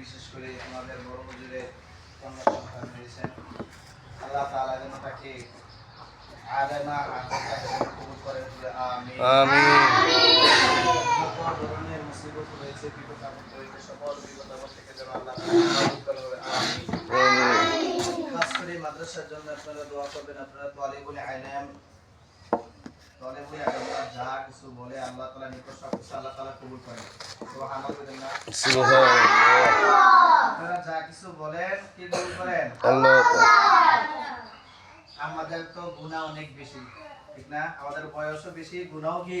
বিশেষ করে আমাদের বড় হুজুরের কন্যা সন্তান হয়েছেন আল্লাহ তাআলা যেন তাকে হাফেজা হিসেবে কবুল করেন বলে আমিন। যত ধরনের মুসিবত রয়েছে বিপদ আপদ রয়েছে সকল বিপদ আপদ থেকে যেন আল্লাহ কবুল করেন বলে আমিন। খাস করে মাদ্রাসার জন্য আপনারা দোয়া করবেন। আপনারা তালিবুল ইলম ওই আল্লাহ যা কিছু বলে আল্লাহ তাআলা নিকট সব কিছু আল্লাহ তাআলা কবুল করেন। যা কিছু বলেন কি কবুল করেন আমাদের তো গুনাহ অনেক বেশি ঠিক না? আমাদের বয়সও বেশি গুণাও কি?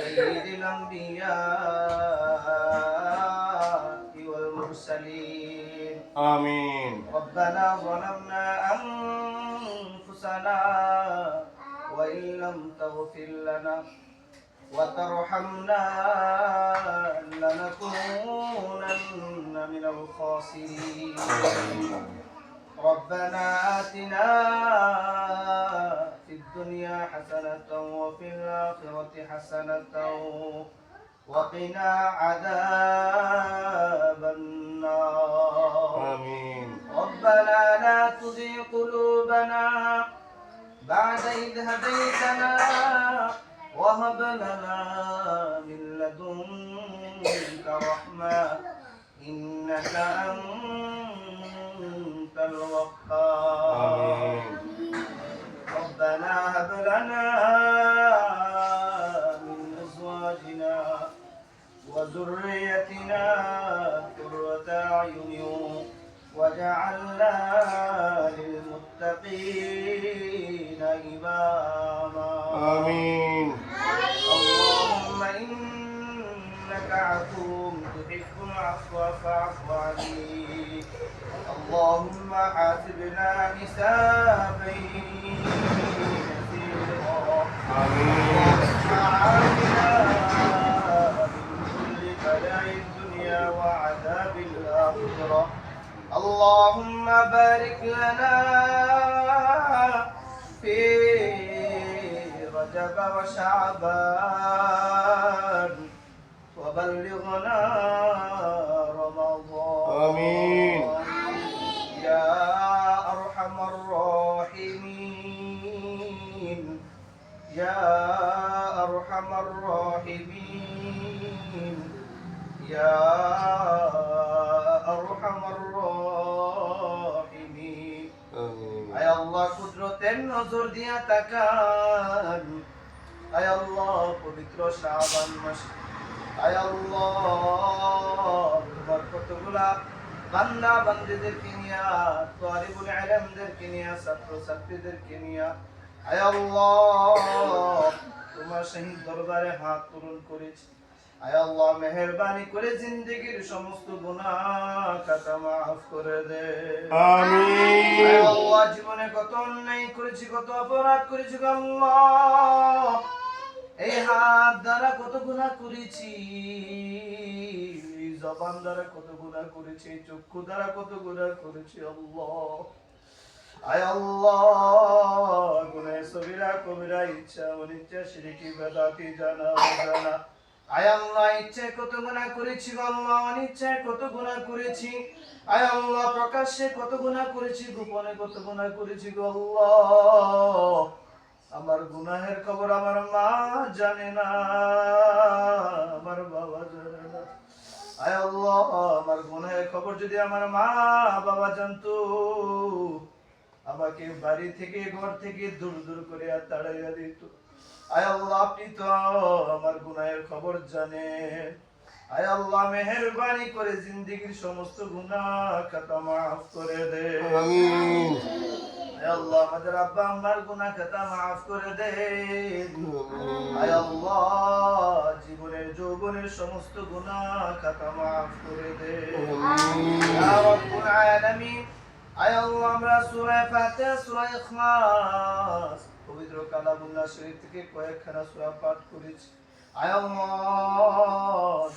سيد الأنبياء والمرسلين. آمين. ربنا ظلمنا أنفسنا وإن لم تغفر لنا وترحمنا لنكونن من الخاسرين. ربنا آتنا في الدنيا حسنة وفي الآخرة حسنة وقنا عذاب النار. آمين. ربنا لا تزغ قلوبنا بعد إذ هديتنا وهب لنا من لدنك رحمة إنك أنت الوهاب ربنا هب لنا من ازواجنا وذريتنا قرة اعين واجعلنا للمتقين اماما آمين. اللهم إنك عفو تحب العفو فاعف عني. وحسبنا حسابا من كل الدنيا وعذاب الآخرة اللهم بارك لنا في رجب وشعبان. وبلغنا رمضان. آمين. يا أرحم الراحمين يا أرحم الراحمين يا أرحم الراحمين আমিন আয় আল্লাহ কুদরতের নজর দিয়া তাকান আয় আল্লাহ পবিত্র শাবান মাস আয় আল্লাহ তোমার কতগুলা বান্দা বান্দিদেরকে নিয়া তোয়ারিবুল ইলমদেরকে নিয়া ছাত্র ছাত্রীদেরকে নিয়া আয় আল্লাহ তোমার শহীদ দরবারে হাত তুলন করেছি। আয় আল্লাহ মেহেরবানি করে জিন্দগির সমস্ত গুনাহ খাতা মাফ করে দে। আমিন। আয় আল্লাহ জীবনে কত অন্যায় করেছি কত অপরাধ করেছি আল্লাহ। এই হাত দ্বারা কত গুনাহ করেছি। জবান দ্বারা কত গুনাহ করেছি, চক্ষু দ্বারা কত গুনাহ করেছি আয় আল্লাহ সবিরা কবিরা, ইচ্ছা, অনিচ্ছা শিরিকি বেদাতি, জানা আয় আল্লাহ, ইচ্ছায় কত গুনাহ করেছি আল্লাহ, অনিচ্ছায় কত গুনাহ করেছি। আয় আল্লাহ, প্রকাশ্যে কত গুনাহ করেছি, গোপনে কত গুনাহ করেছি গো আল্লাহ। আমার গুনাহের খবর আমার মা জানে না, আমার বাবা আয় আল্লাহ, আমার গুনাহের খবর যদি আমার মা বাবা জানতো, আমাকে বাড়ি থেকে, ঘর থেকে দূর দূর করে আর তাড়াইয়া দিত। আয় আল্লাহ, আপনি তো আমার গুনাহের খবর জানেন। আয় আল্লাহ মেহেরবানি করে জিন্দেগীর সমস্ত গুনাহ খাতা মাফ করে দে। আমিন। আয় আল্লাহ আমাদের আব্বা আম্মার গুনাহ খাতা মাফ করে দে। আয় আল্লাহ জীবনের যৌবনের সমস্ত গুনাহ খাতা মাফ করে দে। ইয়া রাব্বুল আলামিন আয় আল্লাহ আমরা সূরা ফাতিহা সূরা ইখলাস পবিত্র কালামুল্লাহ শরীফ থেকে কয়েকখানা সূরা পাঠ করেছি।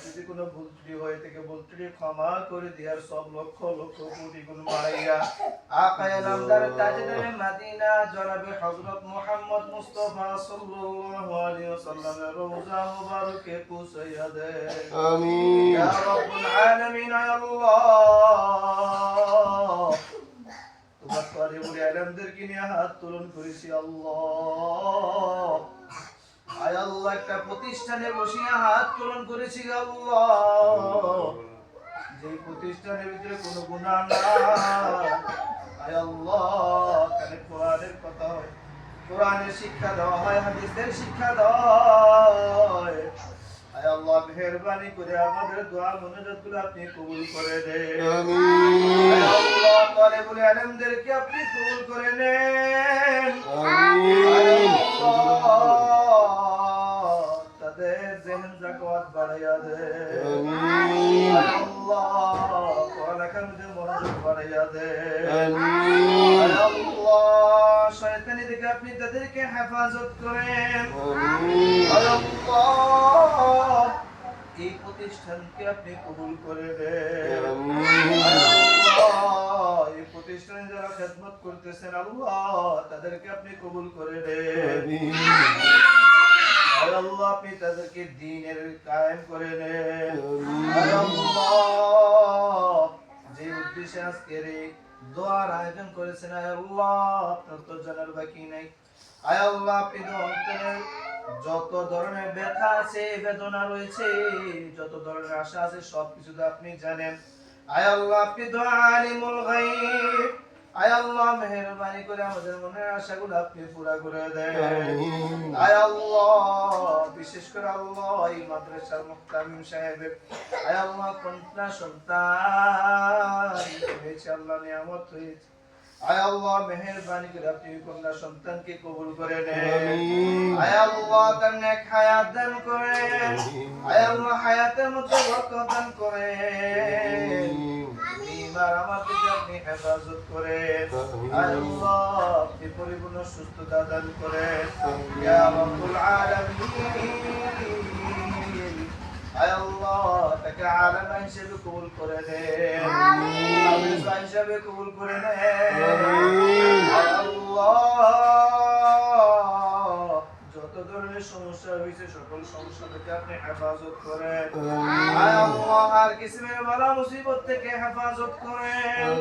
যদি কোনো ভুল ত্রুটি হয়ে থেকে ভুল ত্রুটি ক্ষমা করে দেওয়ার সব লক্ষ লক্ষ কোটি গুণ বাড়াইয়া আকায় নামদার তাজদারে মদিনা জনাবে হযরত মুহাম্মদ মুস্তাফা সাল্লাল্লাহু আলাইহি ওয়াসাল্লামের রওজা মুবারকে পৌঁছাইয়া দে। আমিন। ইয়া রাব্বুল আলামিন আল্লাহ তোমার পরে বলে আলমদেরকে নিয়ে হাত তুলন করেছি আল্লাহ। আয় আল্লাহ একটা প্রতিষ্ঠানে বসিয়া হাত তুলন করেছি আল্লাহ। যে প্রতিষ্ঠানের ভিতরে কোনো গুণা নাই। আয় আল্লাহ কোরআনের কথা হয়। কোরআনের শিক্ষা দেওয়া হয় হাদিসের শিক্ষা দেওয়া হয়। আয় আল্লাহ মেহরবানি করে আমাদের দোয়া আপনি কবুল করে দেন আমিন। তালেবুল আলমদেরকে আপনি কবুল করে নেন। আমিন। তাদের জেহেন জাকাত বাড়াইয়া দে আমিন। আল্লাহ পড়ালেখার মধ্যে মনোযোগ বাড়াইয়া দে আমিন আল্লাহ শয়তানি থেকে আপনি তাদেরকে হেফাজত করেন। আমিন। আল্লাহ এই প্রতিষ্ঠানকে আপনি কবুল করে দেন এই প্রতিষ্ঠানে যারা খেদমত করতেছেন আল্লাহ তাদেরকে আপনি কবুল করে দেন আল্লাহ আপনি তাদেরকে দিনের কায়েম করে নেন। যে উদ্দেশ্যে আজকের এই দোয়ার আয়োজন করেছেন আল্লাহ আপনার তো জানার বাকি নাই। আয় আল্লাহ আপনি তো অন্তরের যত ধরনের ব্যথা আছে বেদনা রয়েছে যত ধরনের আশা আছে সবকিছু তো আপনি জানেন। আয় আল্লাহ আপনি তো আলিমুল গায়ব। আয় আল্লাহ মেহেরবানি করে আমাদের মনের আশাগুলো আপনি পুরা করে দেন আয় আল্লাহ বিশেষ করে আল্লাহ এই মাদ্রাসার মুক্তামিম সাহেবের। আয় আল্লাহ কন্যা সন্তান। হয়েছে আল্লাহ নিয়ামত হয়েছে। আয় আল্লাহ মেহেরবানি করে আপনি কন্যা সন্তানকে কবুল করে নেন। আয় আল্লাহ তার নেক হায়াত দান করেন। আয় আল্লাহ হায়াতের মধ্যে বরকত দান করেন। বিমার আমাদেরকে আপনি হেফাজত করেন। আল্লাহ আপনি পরিপূর্ণ সুস্থতা দান করেন। ইয়া রাব্বুল আলামিন। আয় আল্লাহ তাকে আলামা হিসেবে কবুল করে দেন হিসেবে কবুল করে নেন। সমস্যা হয়েছে সকল সমস্যা থেকে আপনি হেফাজত করেন। আল্লাহ। আর কিসমের বালা মুসিবত থেকে হেফাজত করেন।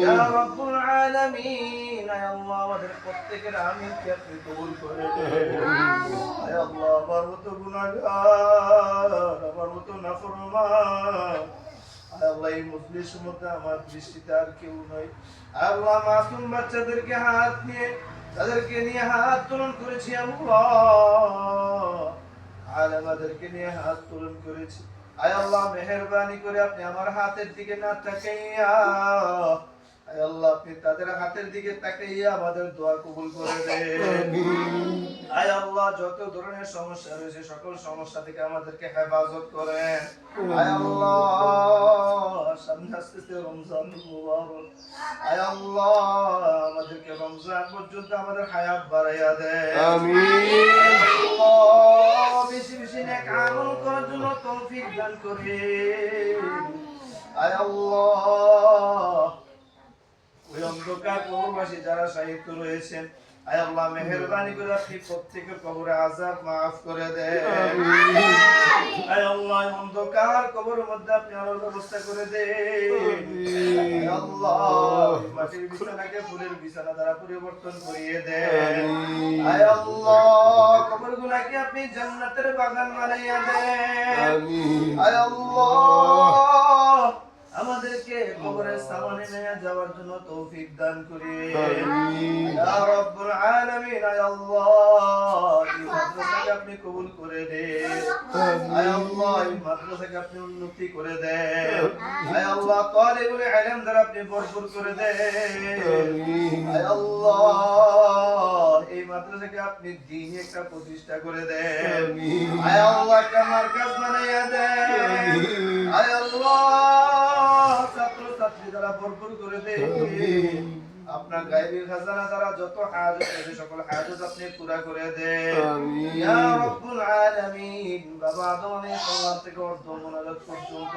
ইয়া রাব্বুল আলামিন আল্লাহ আমাদের প্রত্যেকের আমিনকে আপনি কবুল করে আয় আল্লাহ আমার মতো গুনাহগার আমার মতো নাফরমান। আল্লাহ এই মজলিসের মধ্যে আমার দৃষ্টিতে আর কেউ নয় আল্লাহ মাসুম বাচ্চাদেরকে হাত নিয়ে তাদেরকে নিয়ে হাত তোলন করেছি আল্লাহ। আলেমাদেরকে নিয়ে হাত তোলন করেছি। আয় আল্লাহ, মেহেরবানি করে আপনি আমার হাতের দিকে না তাকাইয়া, আয় আল্লাহ, আপনি তাদের হাতের দিকে তাকাইয়া আমাদের দোয়া কবুল করে দেন। আয় আল্লাহ, যত ধরনের সমস্যা রয়েছে, সকল সমস্যা থেকে আমাদেরকে হেফাজত করেন। আয় আল্লাহ আসতেছে রমজান মুবারক। আয় আল্লাহ আমাদেরকে রমজান পর্যন্ত আমাদের হায়াত বাড়াইয়া আমিন। বেশি বেশি নেক আমল করার জন্য তৌফিক দান করে। আয় আল্লাহ। ওই অন্ধকার যারা সাহিত্য রয়েছেন আয় আল্লাহ মেহেরবানি করে আপনি প্রত্যেকের কবরে আজাব মাফ করে দেন আয় আল্লাহ অন্ধকার কবরের মধ্যে আপনি আলোর ব্যবস্থা করে দেন আল্লাহ মাটির বিছানাকে ফুলের বিছানা দ্বারা পরিবর্তন করিয়ে দেন আয় আল্লাহ কবরগুলাকে আপনি জান্নাতের বাগান বানাইয়া দেন আয় আল্লাহ। আমাদেরকে কবরের সামনে নিয়ে যাওয়ার জন্য তৌফিক দান আমিন। ইয়া রাব্বুল আলামিন আয় আল্লাহ এই মাদ্রাসাকে আপনি কবুল করে দেন আয় আল্লাহ এই মাদ্রাসাকে আপনি উন্নতি করে দেন আয় আল্লাহ তালিবুল ইলম দ্বারা আপনি ভরপুর করে আমিন। আয় আল্লাহ। মাদ্রাসাকে আপনি দিন একটা প্রতিষ্ঠা করে দেন আয় আল্লাহ একটা মার্কাজ বানাইয়া দেন আয় আল্লাহ ছাত্র ছাত্রী দ্বারা ভরপুর করে দেন আপনার গায়েবী খাজানা দ্বারা যত হাজত আছে সকল হাজত আপনি পুরা করে দেন। ইয়া রব্বুল আলামিন বাবা আদম আলাইহিস সালাম থেকে অর্ধ মোনাজাত পর্যন্ত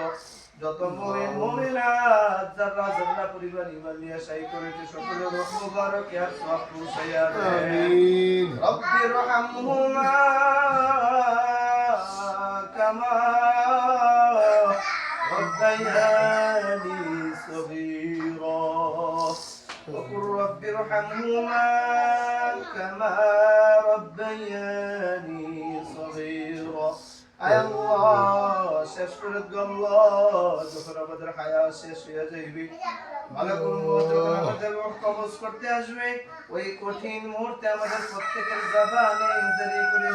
যত মুমিন মুমিনাত যারা যারা পরিবার ইমান নিয়ে শাহী করেছে সকলের রূহ মুবারক ইয়া সওয়াব পৌঁছাইয়া দেন আমিন رب ارحمهما كما ربياني صغيرا وقل رب ارحمهما كما ربياني صغيرا আয় আল্লাহ শেষ করে গল্ল যখন আমাদের হায়া শেষ হয়ে যাইবে। মালাকুল মউত যখন আমাদের কবজ করতে আসবে। ওই কঠিন মুহূর্তে আমাদের প্রত্যেকের জবানে করে